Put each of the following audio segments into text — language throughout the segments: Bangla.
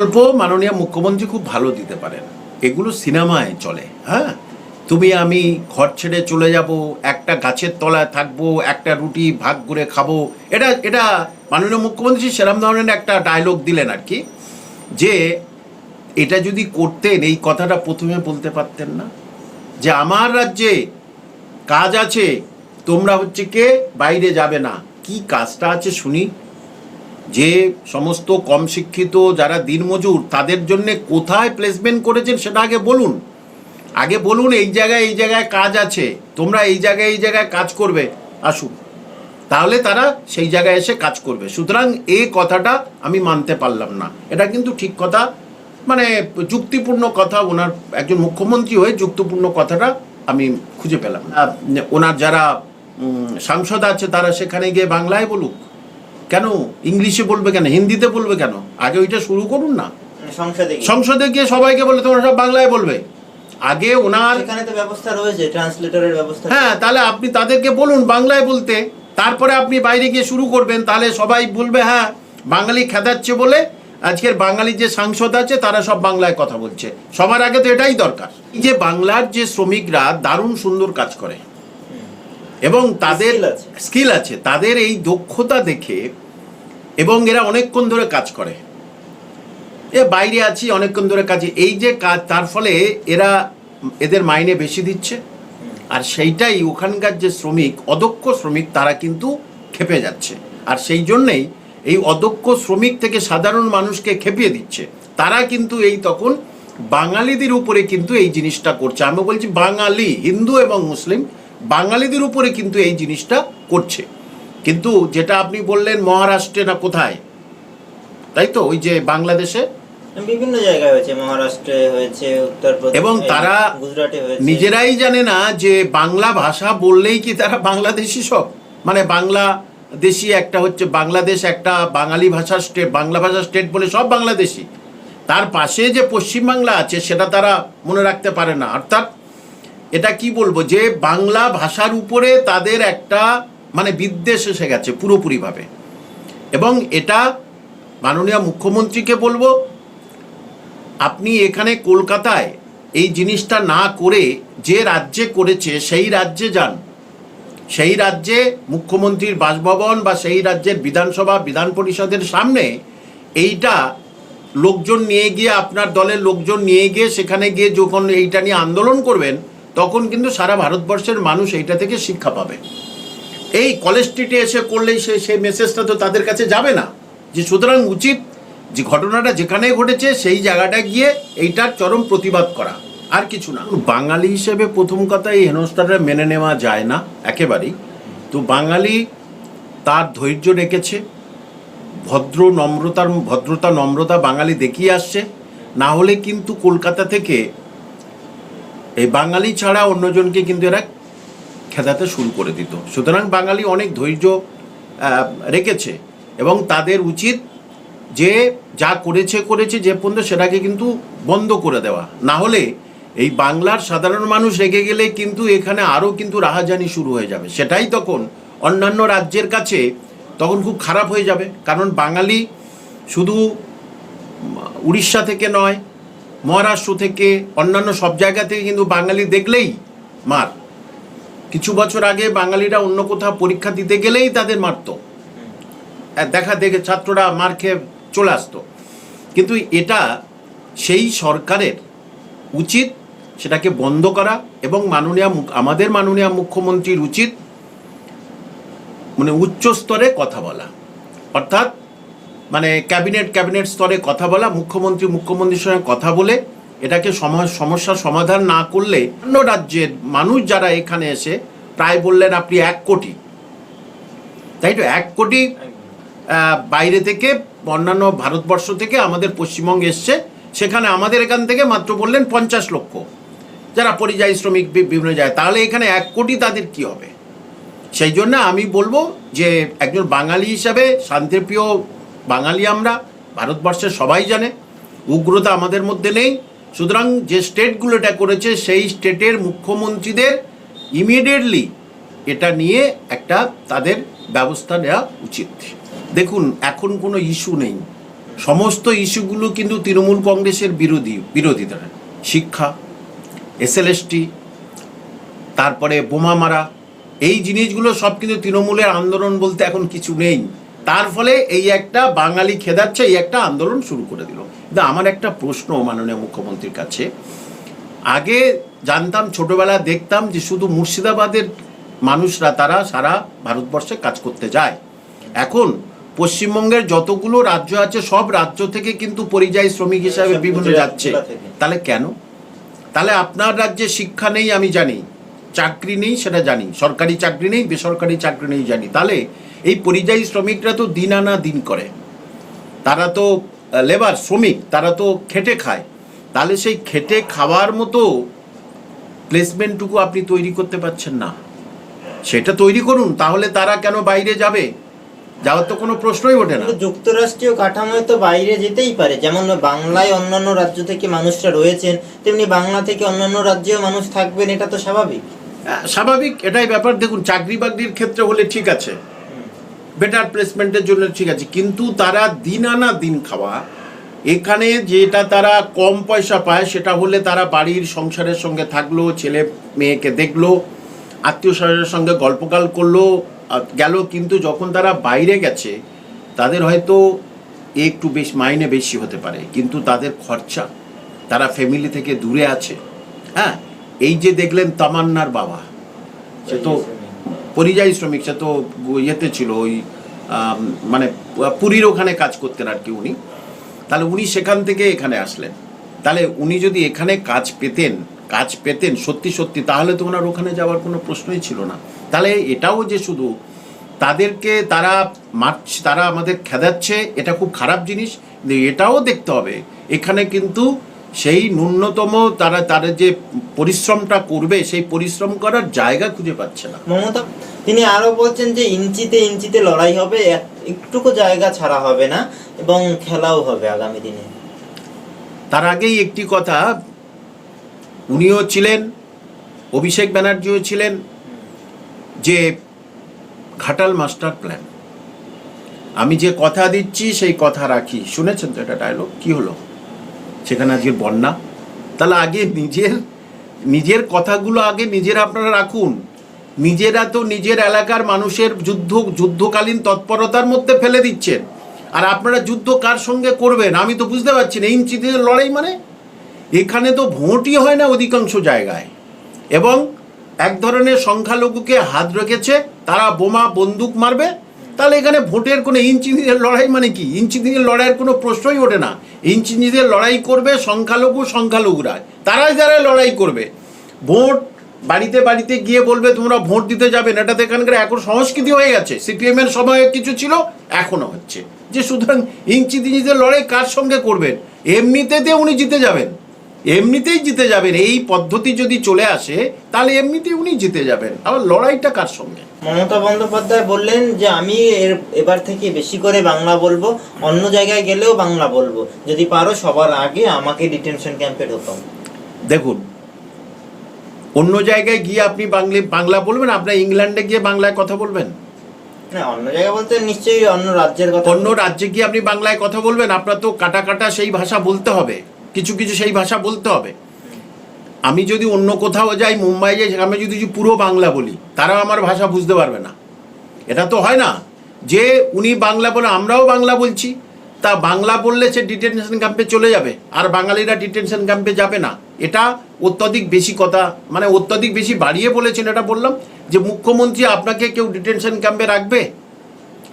গল্প মাননীয় মুখ্যমন্ত্রী খুব ভালো দিতে পারেন। এগুলো সিনেমায় চলে হ্যাঁ? তুমি আমি ঘর ছেড়ে চলে যাব, একটা গাছের তলায় থাকব, একটা রুটি ভাগ করে খাব। এটা এটা মাননীয় মুখ্যমন্ত্রী সেরম ধরনের একটা ডায়লগ দিলেন আর কি, যে এটা যদি করতেন, এই কথাটা প্রথমে বলতে পারতেন না। যে আমার রাজ্যে কাজ আছে, তোমরা হচ্ছে কে? বাইরে যাবে না। কি কাজটা আছে শুনি। যে সমস্ত কম শিক্ষিত যারা দিনমজুর তাদের জন্য কোথায় প্লেসমেন্ট করেছেন সেটা আগে বলুন। আগে বলুন এই জায়গায় এই জায়গায় কাজ আছে, তোমরা এই জায়গায় এই জায়গায় কাজ করবে, আসুন। তাহলে তারা সেই জায়গায় এসে কাজ করবে। সুতরাং এই কথাটা আমি মানতে পারলাম না। এটা কিন্তু ঠিক কথা মানে যুক্তিপূর্ণ কথা, ওনার একজন মুখ্যমন্ত্রী হয়ে যুক্তিপূর্ণ কথাটা আমি খুঁজে পেলাম। ওনার যারা সাংসদ আছে তারা সেখানে গিয়ে বাংলায় বলুক। কেন? ইংলিশে বলবে কেন? হিন্দিতে বলবে কেন? আগে ওইটা শুরু করুন না। মানে সংসদে গিয়ে। সবাইকে বলে তোমরা সব বাংলায় বলবে। আগে ওনার সেখানে তো ব্যবস্থা রয়েছে ট্রান্সলেটরের ব্যবস্থা হ্যাঁ তাহলে আপনি তাদেরকে বলুন বাংলায় বলতে। তারপরে আপনি বাইরে গিয়ে শুরু করবেন তাহলে সবাই বলবে হ্যাঁ বাঙালি খেদাচ্ছে বলে আজকের বাঙালি যে সাংসদ আছে তারা সব বাংলায় কথা বলছে। সবার আগে তো এটাই দরকার। এই যে বাংলার যে শ্রমিকরা দারুণ সুন্দর কাজ করে। এবং তাদের স্কিল আছে। তাদের এই দক্ষতা দেখে এবং এরা অনেকক্ষণ ধরে কাজ করে। এ বাইরে আছি অনেকক্ষণ ধরে কাজে। এই যে কাজ তার ফলে এরা এদের মাইনে বেশি দিচ্ছে। আর সেইটাই ওখানকার যে শ্রমিক অদক্ষ শ্রমিক তারা কিন্তু খেপে যাচ্ছে। আর সেই জন্যেই এই অদক্ষ শ্রমিক থেকে সাধারণ মানুষকে খেপিয়ে দিচ্ছে। তারা কিন্তু এই তখন বাঙালিদের উপরে কিন্তু এই জিনিসটা করছে। আমি বলছি বাঙালি হিন্দু এবং মুসলিম বাঙালিদের উপরে কিন্তু এই জিনিসটা করছে। কিন্তু যেটা আপনি বললেন মহারাষ্ট্রে না কোথায়? তাই তো? ওই যে বাংলাদেশে? বিভিন্ন জায়গায় হয়েছে। মহারাষ্ট্রে হয়েছে উত্তরপ্রদেশ এবং তারা গুজরাটে হয়েছে। নিজেরাই জানে না যে বাংলা ভাষা বললেই কি তারা বাংলাদেশি সব? মানে বাংলা দেশি একটা হচ্ছে বাংলাদেশ একটা বাঙালি ভাষার স্টেট বাংলা ভাষার স্টেট বলে সব বাংলাদেশি। তার পাশে যে পশ্চিমবাংলা আছে সেটা তারা মনে রাখতে পারে না। অর্থাৎ এটা কি বলব? যে বাংলা ভাষার উপরে তাদের একটা মানে বিদ্বেষ এসে গেছে পুরোপুরিভাবে। এবং এটা মাননীয় মুখ্যমন্ত্রীকে বলব, আপনি এখানে কলকাতায় এই জিনিসটা না করে যে রাজ্যে করেছে, সেই রাজ্যে যান। সেই রাজ্যে মুখ্যমন্ত্রীর বাসভবন বা সেই রাজ্যের বিধানসভা, বিধান পরিষদের সামনে এইটা লোকজন নিয়ে গিয়ে, আপনার দলের লোকজন নিয়ে গিয়ে, সেখানে গিয়ে যখন এইটা নিয়ে আন্দোলন করবেন তখন কিন্তু সারা ভারতবর্ষের মানুষ এইটা থেকে শিক্ষা পাবে। এই কলেজ স্ট্রিটে এসে করলেই সে সেই মেসেজটা তো তাদের কাছে যাবে না। যে সুতরাং উচিত যে ঘটনাটা যেখানে ঘটেছে সেই জায়গাটা গিয়ে এইটার চরম প্রতিবাদ করা। আর কিছু না। বাঙালি হিসেবে প্রথম কথা এই হেনস্থাটা মেনে নেওয়া যায় না, একেবারেই। তো বাঙালি তার ধৈর্য রেখেছে। ভদ্র নম্রতার, ভদ্রতা নম্রতা বাঙালি দেখিয়ে আসছে। না হলে কিন্তু কলকাতা থেকে এই বাঙালি ছাড়া অন্যজনকে কিন্তু এরা খেদাতে শুরু করে দিত। সুতরাং বাঙালি অনেক ধৈর্য রেখেছে এবং তাদের উচিত যে যা করেছে করেছে, যে পর্যন্ত সেটাকে কিন্তু বন্ধ করে দেওয়া। না হলে এই বাংলার সাধারণ মানুষ রেগে গেলে কিন্তু এখানে আরও কিন্তু রাহাজানি শুরু হয়ে যাবে। সেটাই তখন অন্যান্য রাজ্যের কাছে তখন খুব খারাপ হয়ে যাবে। কারণ বাঙালি শুধু উড়িষ্যা থেকে নয় মহারাষ্ট্র থেকে, অন্যান্য সব জায়গা থেকে কিন্তু বাঙালি দেখলেই মার। কিছু বছর আগে বাঙালিরা অন্য কোথাও পরীক্ষা দিতে গেলেই তাদের মারতো। দেখা দেখে ছাত্ররা মার খেয়ে চলে আসতো। কিন্তু এটা সেই সরকারের উচিত, সেটাকে বন্ধ করা এবং মাননীয় আমাদের মাননীয় মুখ্যমন্ত্রীর উচিত মানে উচ্চ স্তরে কথা বলা। অর্থাৎ মানে ক্যাবিনেট ক্যাবিনেট স্তরে কথা বলা, মুখ্যমন্ত্রী মুখ্যমন্ত্রীর সঙ্গে কথা বলে এটাকে সম- সমস্যার সমাধান না করলে অন্য রাজ্যের মানুষ যারা এখানে এসে প্রায় বললেন আপনি এক কোটি। তাই তো? এক কোটি বাইরে থেকে, অন্যান্য ভারতবর্ষ থেকে আমাদের পশ্চিমবঙ্গে এসছে, সেখানে আমাদের এখান থেকে মাত্র বললেন পঞ্চাশ লক্ষ। যারা পরিযায়ী শ্রমিক বিভিন্ন যায় তাহলে এখানে এক কোটি তাদের কি হবে? সেই জন্য আমি বলব যে একজন বাঙালি হিসাবে শান্তিপ্রিয় বাঙালি আমরা ভারতবর্ষের সবাই জানে, উগ্রতা আমাদের মধ্যে নেই। সুতরাং যে স্টেটগুলো এটা করেছে, সেই স্টেটের মুখ্যমন্ত্রীদের ইমিডিয়েটলি এটা নিয়ে একটা তাদের ব্যবস্থা নেওয়া উচিত। দেখুন, এখন কোনো ইস্যু নেই। সমস্ত ইস্যুগুলো কিন্তু তৃণমূল কংগ্রেসের বিরোধী বিরোধিতা শিক্ষা এসএলএসটি তারপরে বোমা মারা, এই জিনিসগুলো সব কিন্তু তৃণমূলের আন্দোলন বলতে এখন কিছু নেই। তার ফলে এই একটা বাঙালি খেদাচ্ছে এই একটা আন্দোলন শুরু করে দিল। কিন্তু আমার একটা প্রশ্ন মাননীয় মুখ্যমন্ত্রীর কাছে। আগে জানতাম ছোটবেলা দেখতাম যে শুধু মুর্শিদাবাদের মানুষরা তারা সারা ভারতবর্ষে কাজ করতে যায়। এখন পশ্চিমবঙ্গের যতগুলো রাজ্য আছে সব রাজ্য থেকে কিন্তু পরিযায়ী শ্রমিক হিসাবে বিভিন্ন যাচ্ছে। তাহলে কেন? তাহলে আপনার রাজ্যে শিক্ষা নেই আমি জানি চাকরি নেই সেটা জানি সরকারি চাকরি নেই বেসরকারি চাকরি নেই জানি। তাহলে এই পরিযায়ী শ্রমিকরা তো দিন আনা দিন করে। তারা তো লেবার শ্রমিক তারা তো খেটে খায়। তাহলে সেই খেটে খাওয়ার মতো প্লেসমেন্টটুকু আপনি তৈরি করতে পারছেন না। সেটা তৈরি করুন তাহলে তারা কেন বাইরে যাবে? যাওয়ার তো কোনো প্রশ্নই ওঠে না। যুক্তরাষ্ট্রীয় কাঠামোয় তো বাইরে যেতেই পারে যেমন বাংলায় অন্যান্য রাজ্য থেকে মানুষরা রয়েছেন তেমনি বাংলা থেকে অন্যান্য রাজ্যেও মানুষ থাকবেন এটা তো স্বাভাবিক। স্বাভাবিক এটাই ব্যাপার। দেখুন চাকরি বাকরির ক্ষেত্রে হলে ঠিক আছে। বেটার প্লেসমেন্টের জন্য ঠিক আছে। কিন্তু তারা দিন আনা দিন খাওয়া, এখানে যেটা তারা কম পয়সা পায় সেটা হলে তারা বাড়ির সংসারের সঙ্গে থাকল, ছেলে মেয়েকে দেখল, আত্মীয় স্বজনের সঙ্গে গল্পকাল করল গেল। কিন্তু যখন তারা বাইরে গেছে, তাদের হয়তো একটু বেশ মাইনে বেশি হতে পারে, কিন্তু তাদের খরচা, তারা ফ্যামিলি থেকে দূরে আছে। হ্যাঁ এই যে দেখলেন তামান্নার বাবা, সে তো পরিযায়ী শ্রমিক, সে তো ইয়েতে ছিল, ওই মানে পুরীর ওখানে কাজ করতেন আর কি উনি। তাহলে উনি সেখান থেকে এখানে আসলেন। তাহলে উনি যদি এখানে কাজ পেতেন কাজ পেতেন সত্যি সত্যি, তাহলে তো ওনার ওখানে যাওয়ার কোনো প্রশ্নই ছিল না। তাহলে এটাও যে শুধু তাদেরকে তারা মারছে, তারা আমাদের খেদাচ্ছে, এটা খুব খারাপ জিনিস। এটাও দেখতে হবে, এখানে কিন্তু সেই ন্যূনতম তারা তারা যে পরিশ্রমটা করবে সেই পরিশ্রম করার জায়গা খুঁজে পাচ্ছে না। মমতা তিনি আরও বলছেন যে ইঞ্চিতে ইঞ্চিতে লড়াই হবে এক- একটুকু জায়গা ছাড়া হবে না এবং খেলাও হবে আগামী দিনে। তার আগেই একটি কথা উনিও ছিলেন অভিষেক ব্যানার্জিও ছিলেন যে ঘাটাল মাস্টার প্ল্যান। আমি যে কথা দিচ্ছি সেই কথা রাখি। শুনেছেন তো এটা ডায়লগ কি হলো? সেখানে আজকে বন্যা। তাহলে আগে নিজের নিজের কথাগুলো আগে নিজেরা আপনারা রাখুন। নিজেরা তো নিজের এলাকার মানুষের যুদ্ধ, যুদ্ধকালীন তৎপরতার মধ্যে ফেলে দিচ্ছেন। আর আপনারা যুদ্ধ কার সঙ্গে করবেন? আমি তো বুঝতে পারছি না ইঞ্চিতে লড়াই মানে? এখানে তো ভোটই হয় না অধিকাংশ জায়গায়। এবং এক ধরনের সংখ্যালঘুকে হাত রেখেছে, তারা বোমা, বন্দুক মারবে তাহলে এখানে ভোটের কোনো ইঞ্চিনিদের লড়াই মানে কি? ইঞ্চিনিদের লড়াইয়ের কোনো প্রশ্নই ওঠে না। ইঞ্চিনিদের লড়াই করবে সংখ্যালঘু সংখ্যালঘুরা। তারাই যারা লড়াই করবে। ভোট বাড়িতে বাড়িতে গিয়ে বলবে, তোমরা ভোট দিতে যাবে না। এটা তো এখানকার এখন সংস্কৃতি হয়ে গেছে। সিপিএম এর সময় কিছু ছিল, এখনও হচ্ছে। যে সুতরাং ইঞ্চিনিদের লড়াই কার সঙ্গে করবেন? এমনিতে উনি জিতে যাবেন। এমনিতেই জিতে যাবেন এই পদ্ধতি যদি চলে আসে তাহলে এমনিতেই উনি জিতে যাবেন। আবার লড়াইটা কার সঙ্গে? মমতা বন্দ্যোপাধ্যায় বললেন যে আমি এর এবার থেকে বেশি করে বাংলা বলব অন্য জায়গায় গেলেও বাংলা বলব। যদি পারো সবার আগে আমাকে ডিটেনশন ক্যাম্পে ঢোকাও। দেখুন অন্য জায়গায় গিয়ে আপনি বাংলা বাংলা বলবেন আপনার ইংল্যান্ডে গিয়ে বাংলায় কথা বলবেন? না অন্য জায়গায় বলতে নিশ্চয়ই অন্য রাজ্যের কথা অন্য রাজ্যে গিয়ে আপনি বাংলায় কথা বলবেন আপনার তো কাটা কাটা সেই ভাষা বলতে হবে। কিছু কিছু সেই ভাষা বলতে হবে। আমি যদি অন্য কোথাও যাই, মুম্বাই যাই, সেখানে যদি পুরো বাংলা বলি, তারাও আমার ভাষা বুঝতে পারবে না। এটা তো হয় না। যে উনি বাংলা বলে, আমরাও বাংলা বলছি, তা বাংলা বললে সে ডিটেনশন ক্যাম্পে চলে যাবে, আর বাঙালিরা ডিটেনশন ক্যাম্পে যাবে না। এটা অত্যধিক বেশি কথা মানে অত্যধিক বেশি বাড়িয়ে বলেছেন, এটা বললাম, যে মুখ্যমন্ত্রী আপনাকে কেউ ডিটেনশন ক্যাম্পে রাখবে?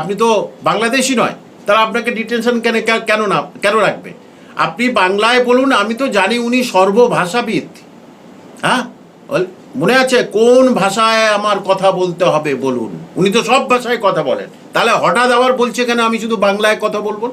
আপনি তো বাংলাদেশি নয়, তারা আপনাকে ডিটেনশন কেন কেন না, কেন রাখবে? আপনি বাংলায় বলুন, আমি তো জানি উনি সর্বভাষাবিদ। হ্যাঁ? মনে আছে? কোন ভাষায় আমার কথা বলতে হবে, বলুন। উনি তো সব ভাষায় কথা বলেন। তাহলে হঠাৎ আবার বলছে কেন আমি শুধু বাংলায় কথা বলব?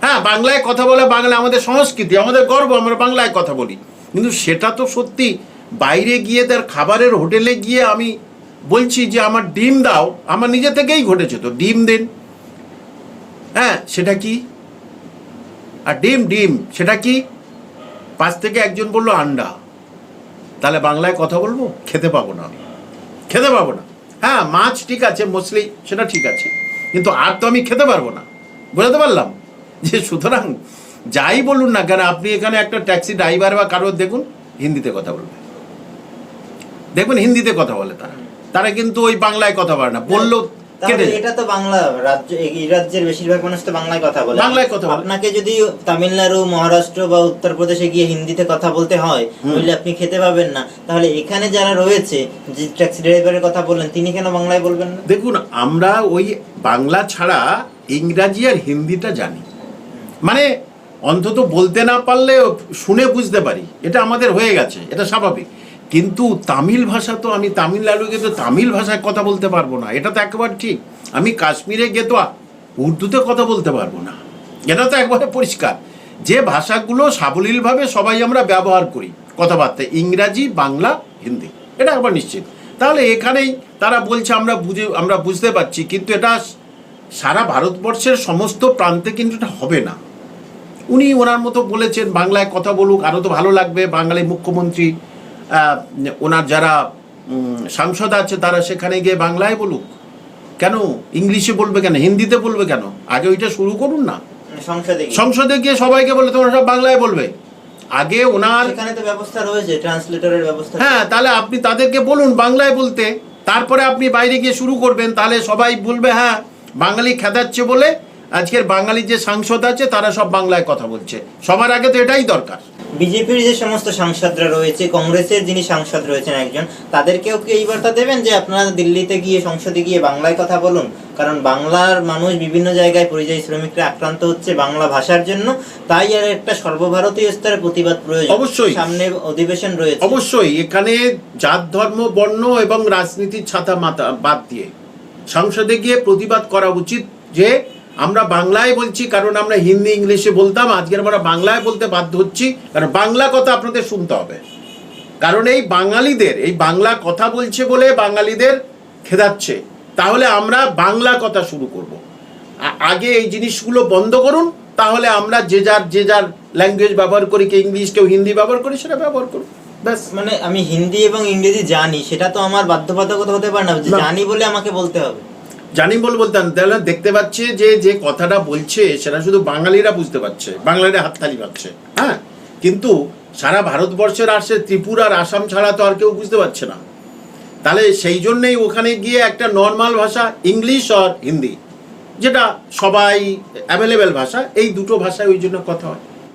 হ্যাঁ বাংলায় কথা বলে বাংলা আমাদের সংস্কৃতি, আমাদের গর্ব, আমরা বাংলায় কথা বলি। কিন্তু সেটা তো সত্যি, বাইরে গিয়ে তার খাবারের হোটেলে গিয়ে আমি বলছি যে আমার ডিম দাও, আমার নিজে থেকেই ঘটেছে তো, ডিম দিন। হ্যাঁ সেটা কি? আর ডিম ডিম, সেটা কি? পাশ থেকে একজন বলল, আন্ডা। তাহলে বাংলায় কথা বলব? খেতে পাবো না আমি। খেতে পাবো না। হ্যাঁ মাছ ঠিক আছে মছলি সেটা ঠিক আছে। কিন্তু আর তো আমি খেতে পারব না। বোঝাতে পারলাম? যে সুতরাং যাই বলুন না কেন, আপনি এখানে একটা ট্যাক্সি ড্রাইভার বা কারোর দেখুন, হিন্দিতে কথা বলবে। দেখবেন হিন্দিতে কথা বলে তারা। তারা কিন্তু ওই বাংলায় কথা বলে না। বললেও। এটা তো বাংলা রাজ্য এই রাজ্যের বেশিরভাগ মানুষ তো বাংলায় কথা বলে। বাংলায় কথা বলে। আপনাকে যদি তামিলনাড়ু মহারাষ্ট্র বা উত্তরপ্রদেশে গিয়ে হিন্দিতে কথা বলতে হয়। আপনি খেতে পাবেন না। তাহলে এখানে যারা রয়েছে যে ট্যাক্সি ড্রাইভারের কথা বললেন তিনি কেন বাংলায় বলবেন না? দেখুন আমরা ওই বাংলা ছাড়া ইংরাজি আর হিন্দিটা জানি। মানে অন্তত বলতে না পারলে শুনে বুঝতে পারি। এটা আমাদের হয়ে গেছে এটা স্বাভাবিক। কিন্তু তামিল ভাষা তো আমি তামিলনাড়ু গিয়ে তো তামিল ভাষায় কথা বলতে পারব না। এটা তো একবার ঠিক। আমি কাশ্মীরে গিয়ে তো উর্দুতে কথা বলতে পারব না। এটা তো একবারে পরিষ্কার। যে ভাষাগুলো সাবলীলভাবে সবাই আমরা ব্যবহার করি কথাবার্তা, ইংরাজি, বাংলা, হিন্দি, এটা একবার নিশ্চিত। তাহলে এখানেই তারা বলছে, আমরা বুঝে, আমরা বুঝতে পারছি, কিন্তু এটা সারা ভারতবর্ষের সমস্ত প্রান্তে কিন্তু এটা হবে না। উনি ওনার মতো বলেছেন, বাংলায় কথা বলুক আরও তো ভালো লাগবে, বাঙালি মুখ্যমন্ত্রী ওনার যারা সাংসদ আছে তারা সেখানে গিয়ে বাংলায় বলুক। কেন? ইংলিশে বলবে কেন? হিন্দিতে বলবে কেন? আগে ওইটা শুরু করুন না। সংসদে গিয়ে। সবাইকে বলে তোমরা সব বাংলায় বলবে। আগে ওনার সেখানে তো ব্যবস্থা রয়েছে ট্রান্সলেটরের ব্যবস্থা হ্যাঁ তাহলে আপনি তাদেরকে বলুন বাংলায় বলতে। তারপরে আপনি বাইরে গিয়ে শুরু করবেন তাহলে সবাই বলবে হ্যাঁ বাঙালি খেদাচ্ছে বলে আজকের বাঙালি যে সাংসদ আছে তারা সব বাংলায় কথা বলছে। সবার আগে তো এটাই দরকার। বিজেপির যে সমস্ত সাংসদরা রয়েছে কংগ্রেসের যিনি সাংসদ রয়েছেন একজন তাদেরকেও কি এই বার্তা দেবেন যে আপনারা দিল্লিতে গিয়ে সংসদে গিয়ে বাংলায় কথা বলুন? কারণ বাংলার মানুষ বিভিন্ন জায়গায় পরিযায়ী শ্রমিকরা আক্রান্ত হচ্ছে বাংলা ভাষার জন্য। তাই আর একটা সর্বভারতীয় স্তরে প্রতিবাদ প্রয়োজন। অবশ্যই। সামনে অধিবেশন রয়েছে। অবশ্যই। এখানে জাত ধর্ম বর্ণ এবং রাজনীতির ছাতা মাথা বাদ দিয়ে সংসদে গিয়ে প্রতিবাদ করা উচিত যে আমরা বাংলায় বলছি কারণ আমরা হিন্দি ইংলিশে বলতাম আজকের আমরা বাংলায় বলতে বাধ্য হচ্ছি কারণ বাংলা কথা আপনাদের শুনতে হবে। কারণ এই বাঙালিদের এই বাংলা কথা বলছে বলে বাঙালিদের খেদাচ্ছে। তাহলে আমরা বাংলা কথা শুরু করব। আগে এই জিনিসগুলো বন্ধ করুন তাহলে আমরা যে যার যে যার ল্যাঙ্গুয়েজ ব্যবহার করি কেউ ইংলিশ কেউ হিন্দি ব্যবহার করি সেটা ব্যবহার করুন। ব্যাস। মানে আমি হিন্দি এবং ইংরেজি জানি সেটা তো আমার বাধ্যবাধকতা হতে পারে না। জানি বলে আমাকে বলতে হবে। জানি বল বলতাম তাহলে দেখতে পাচ্ছে যে যে কথাটা বলছে, সেটা শুধু বাঙালিরা বুঝতে পারছে, বাঙালিরা হাততালি পাচ্ছে হ্যাঁ? কিন্তু সারা ভারতবর্ষের আসে সে ত্রিপুরা আর আসাম ছাড়া তো আর কেউ বুঝতে পারছে না। তাহলে সেই জন্যেই ওখানে গিয়ে একটা নর্মাল ভাষা ইংলিশ আর হিন্দি যেটা সবাই অ্যাভেলেবেল ভাষা, এই দুটো ভাষায় ওই জন্য কথা হয়।